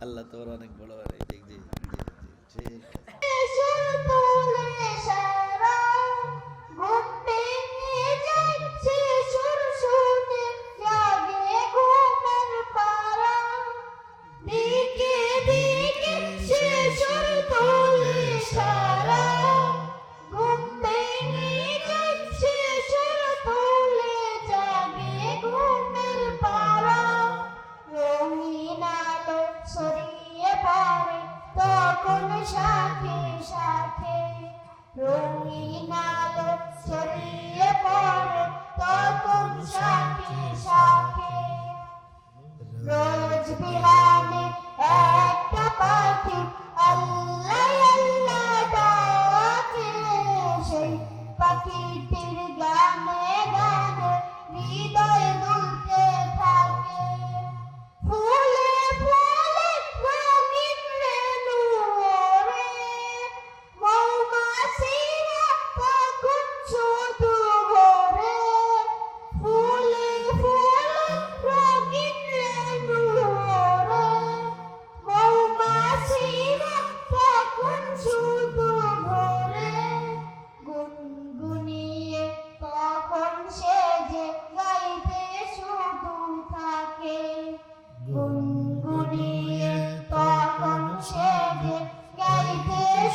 আল্লাহ তোমার অনেক বড় জি জি জি ঠিক রোজ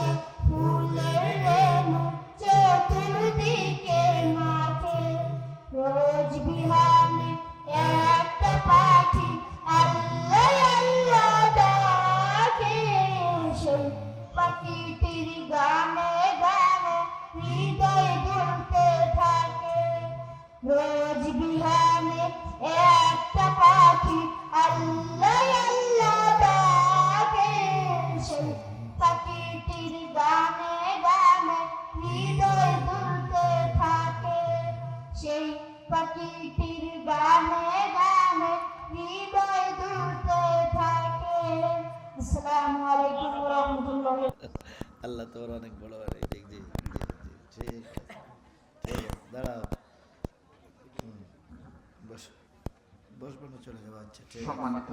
ঘাসে ফুলের রেণু চতুর্দিকে মাকে রোজ বিহানে একটা পাখি আল্লাহ আল্লাহ ডাকে সেই পাখিটির গানে রোজ বিহানে একটা পাখি, আল্লাহ আল্লাহ তোর অনেক বড় জি জি জি জি ঠিক ঠিক দাঁড়াও। বস বসবো না চলে যাওয়া আচ্ছা সম্মানিত